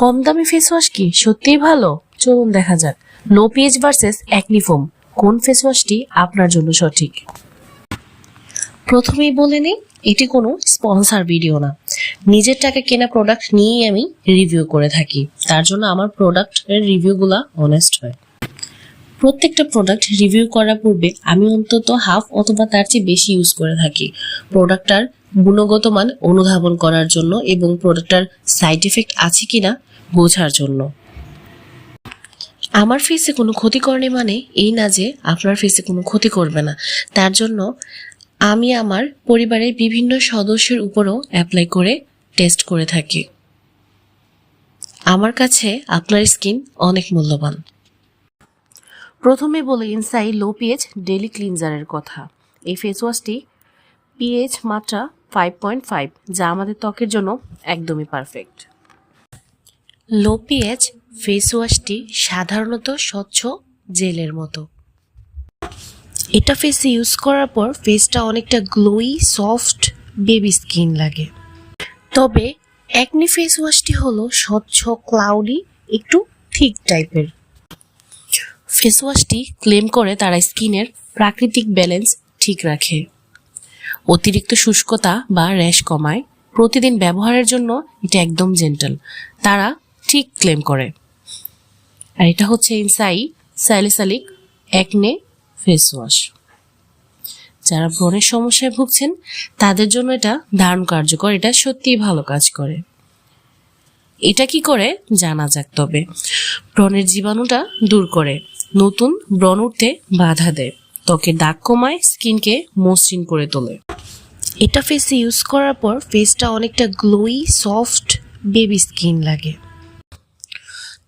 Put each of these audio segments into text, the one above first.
কম দামি face wash কি? সত্যিই ভালো? চলুন দেখা যাক। নো পিএইচ ভার্সেস অ্যাকনিফোম কোন ফেস ওয়াশটি আপনার জন্য সঠিক? প্রথমেই বলে নিই, এটি কোনো স্পন্সার ভিডিও না। নিজের টাকা কেনা প্রোডাক্ট নিয়েই আমি রিভিউ করে থাকি। তার জন্য আমার প্রোডাক্টের রিভিউগুলো অনেস্ট হয়। প্রত্যেকটা প্রোডাক্ট রিভিউ করার পূর্বে আমি অন্তত হাফ অথবা তার চেয়ে বেশি ইউজ করে থাকি। প্রোডাক্টটার গুণগত মান অনুধাবন করার জন্য এবং প্রোডাক্টটার সাইড এফেক্ট আছে কিনা বোঝার জন্য। আমার ফেসে কোনো ক্ষতি করেনি মানে এই না যে আপনার ফেসে কোনো ক্ষতি করবে না। তার জন্য আমি আমার পরিবারের বিভিন্ন সদস্যের উপরও অ্যাপ্লাই করে টেস্ট করে থাকি। আমার কাছে আপনার স্কিন অনেক মূল্যবান। প্রথমে বলি ইনসাই লো পিএইচ ডেলি ক্লিনজারের কথা। এই ফেস ওয়াশটি পিএইচ মাত্রা ফাইভ পয়েন্ট ফাইভ যা আমাদের ত্বকের জন্য একদমই পারফেক্ট লো পিএইচ ফেস ওয়াশটি সাধারণত স্বচ্ছ জেলের মতো। এটা ফেসে ইউজ করার পর ফেসটা অনেকটা গ্লোই সফট বেবি স্কিন লাগে। তবে অ্যাকনি ফেস ওয়াশটি হলো স্বচ্ছ ক্লাউডি একটু থিক টাইপের ফেস ওয়াশটি ক্লেম করে তারা স্কিনের প্রাকৃতিক ব্যালেন্স ঠিক রাখে। অতিরিক্ত শুষ্কতা বা র্যাশ কমায়। প্রতিদিন ব্যবহারের জন্য এটা একদম জেন্টাল। তারা ঠিক ক্লেম করে। আর এটা হচ্ছে ইনসাই স্যালিসালিক অ্যাকনে ফেস ওয়াশ যারা ব্রণের সমস্যায় ভুগছেন, তাদের জন্য এটা দারুণ কার্যকর। এটা সত্যিই ভালো কাজ করে। এটা কি করে জানা যাক তবে। ব্রণের জীবাণুটা দূর করে। নতুন ব্রণ উঠতে বাধা দেয়। ত্বকের দাগ কমায়, স্কিনকে মসৃণ করে তোলে। এটা ফেসে ইউজ করার পর ফেসটা অনেকটা গ্লোই সফট বেবি স্কিন লাগে।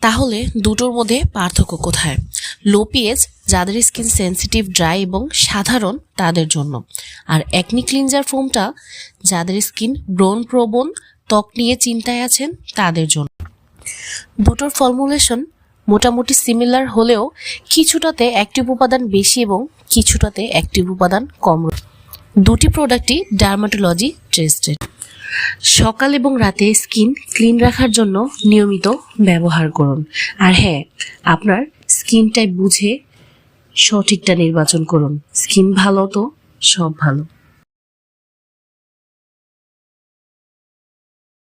তাহলে দুটোর মধ্যে পার্থক্য কোথায়? লো পিএইচ যাদের স্কিন সেন্সিটিভ ড্রাই এবং সাধারণ তাদের জন্য। আর অ্যাকনি ক্লিনজার ফোমটা যাদের স্কিন ব্রণ প্রবণ, ত্বক নিয়ে চিন্তায় আছেন তাদের জন্য। দুটোর ফর্মুলেশন মোটামুটি সিমিলার হলেও কিছুটাতে অ্যাক্টিভ উপাদান বেশি এবং কিছুটাতে অ্যাক্টিভ উপাদান কম দুটি প্রোডাক্টই ডার্মাটোলজি টেস্টেড সকাল এবং রাতে স্কিন ক্লিন রাখার জন্য নিয়মিত ব্যবহার করুন। আর হ্যাঁ আপনার স্কিন টাইপ বুঝে সঠিকটা নির্বাচন করুন। স্কিন ভালো তো, সব ভালো।